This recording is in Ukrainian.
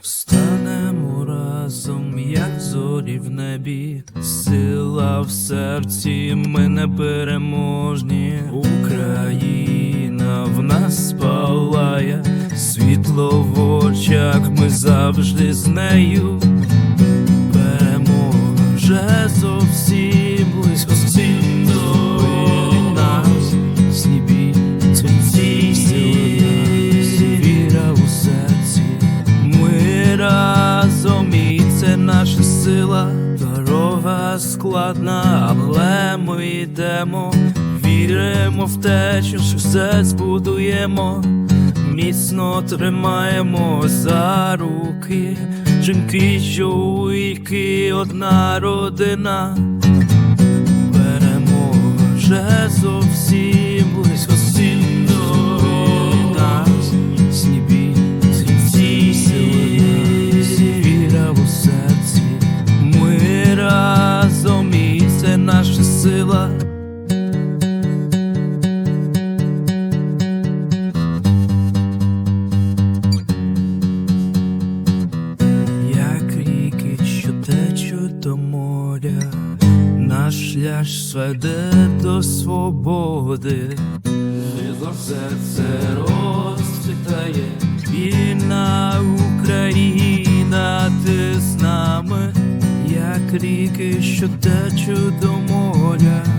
Встанемо разом, як зорі в небі, сила в серці, ми непереможні. Україна в нас палає, світло в очах, ми завжди з нею. Разом і це наша сила. Дорога складна, але ми йдемо. Віримо в те, що все збудуємо. Міцно тримаємо за руки. Жінки, чоловіки, одна родина. Переможе зовсім сила. Як ріки, що течуть до моря, наш шлях сведе до свободи. Серце розцвітає, вільна Україна, ти з нами, як ріки, що течуть до моря,